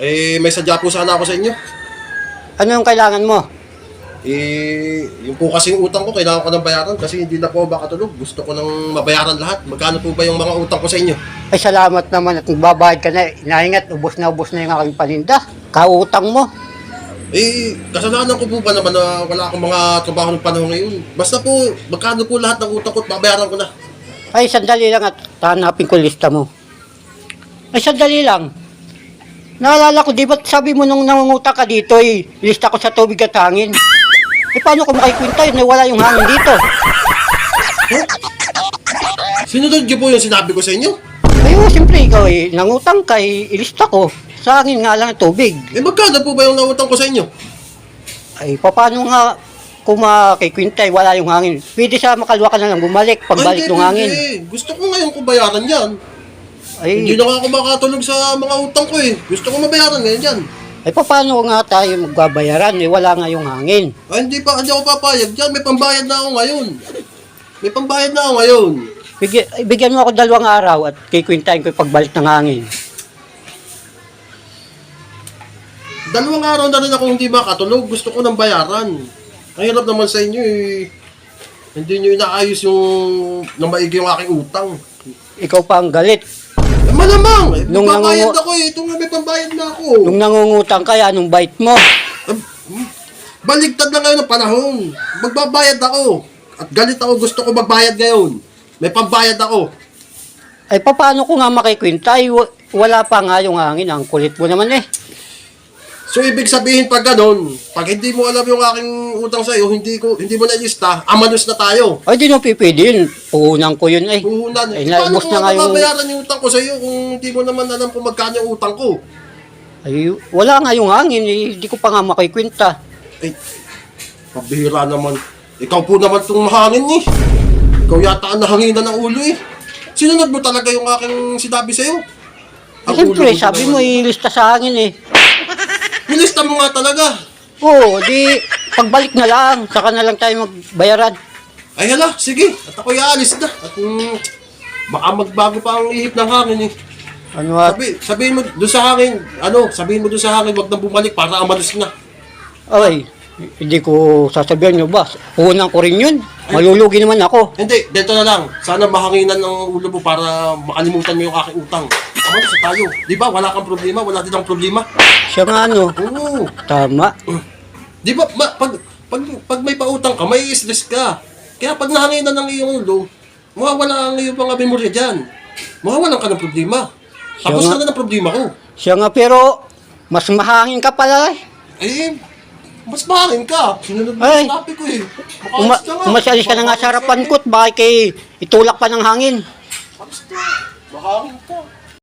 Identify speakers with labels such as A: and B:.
A: Eh, may sadya po sana ako sa inyo.
B: Ano yung kailangan mo?
A: Eh, yung po kasing utang ko, kailangan ko ng bayaran kasi hindi na po ako makatulog. Gusto ko nang mabayaran lahat. Magkano po ba yung mga utang ko sa inyo?
B: Ay salamat naman at nagbabayad ka na. Inahingat, ubos na ubos na yung aking paninda. Kautang mo.
A: Eh, kasalanan ko po ba naman na wala akong mga trabaho ng panahon ngayon? Basta po, magkano po lahat ng utang ko at babayaran ko na.
B: Ay, sandali lang at hanapin ko lista mo. Ay, sandali lang. Naalala ko, di ba sabi mo nung nangungutang ka dito, eh, lista ko sa tubig at hangin. Eh, paano ko makikwinta yun? Eh, wala yung hangin dito.
A: Sinunod niyo po yung sinabi ko sa inyo?
B: Ay, oh, siyempre, ikaw eh, nangutang ka, eh, ilista ko. Sa hangin nga lang ang tubig.
A: Eh, magkano po ba yung nautang ko sa inyo?
B: Ay, paano nga kung makikwinta, eh, wala yung hangin? Pwede sa makalwa ka na lang bumalik, pagbalik
A: Ay,
B: ng
A: hindi,
B: hangin.
A: hindi. Gusto ko ngayon kung bayaran yan. Hindi
B: Ay,
A: na nga ako makatulog sa mga utang ko eh. Gusto ko mabayaran ngayon yan.
B: ay, paano nga tayo magbabayaran? Eh, wala nga yung hangin.
A: Ay, hindi pa, hindi ako papayag dyan. May pambayad na ako ngayon. May pambayad na ako ngayon.
B: Bigyan, ay, bigyan mo ako dalawang araw at kikwintahin ko yung pagbalik ng hangin.
A: Dalawang araw na rin ako hindi makatulog. Gusto ko ng bayaran. Ang hirap naman sa inyo eh. Hindi nyo inaayos yung na maigi yung aking utang.
B: Ikaw pa ang galit.
A: Malamang! Eh,
B: Nung
A: Nung bayad
B: nangungu-
A: ako eh. Ito nga may pambayad na ako.
B: Nung nangungutang ka, anong bait mo?
A: Baligtad na ngayon ang panahon. Magbabayad ako. At galit ako. Gusto ko magbayad ngayon. May pambayad ako.
B: Ay, paano ko nga makikwinta? Ay, wa- wala pa nga yung hangin. Ang kulit mo naman eh.
A: So ibig sabihin pag ganun, pag hindi mo alam yung aking utang sa'yo, hindi ko hindi mo na-lista, amanos na tayo.
B: Ay, di mo pipili yun. Puhunan ko yun eh.
A: Puhunan.
B: Ay,
A: Eh, paano ko
B: na nga yung...
A: mababayaran yung utang ko sa'yo kung hindi mo naman alam kung magkano yung utang ko?
B: Ay, wala nga yung hangin. Eh, Hindi ko pa nga makikwinta.
A: Eh, pabihira naman. Ikaw po naman itong mahangin eh. Ikaw yata ang nahanginan ng ulo eh. Sinunod mo talaga yung aking sinabi sa'yo. Ang
B: Siyempre,
A: ulo
B: sabi mo, ilista sa hangin eh.
A: Nilista mo nga talaga.
B: Oo, di, pagbalik na lang. Saka na lang tayo magbayaran.
A: Ay hala, sige. At ako aalis na. At mm, baka magbago pa ang ihip ng hangin eh.
B: Ano at,
A: Sabi, sabihin mo doon sa hangin, ano, sabihin mo doon sa hangin, wag na bumalik para amalos na.
B: ay, hindi ko sasabihan nyo ba? Puhunan ko rin yun. Malulugi naman ako.
A: Hindi, dito na lang. Sana mahanginan ng ulo mo para makalimutan mo yung aking utang. Amalos na tayo. Di ba, wala kang problema, wala din akong problema.
B: Siya nga ano,
A: Oo.
B: tama.
A: Di ba, ma, pag, pag, pag may pautang ka, may stress ka. Kaya pag nahanginan ng iyong ulo, mawawala ang iyong mga memorya dyan. Mawawalan ka ng problema. Tapos
B: Siya nga.
A: na na ng problema ko.
B: Siya nga pero, mas mahangin ka pala eh.
A: Eh, mas mahangin ka. Sinunod mo
B: Ay.
A: yung sinabi ko eh.
B: Uma,
A: Makaalis ka nga.
B: umasalis ka na nga sa harapan ko at bakit kay itulak pa ng hangin.
A: Alis ka. Mahangin ka.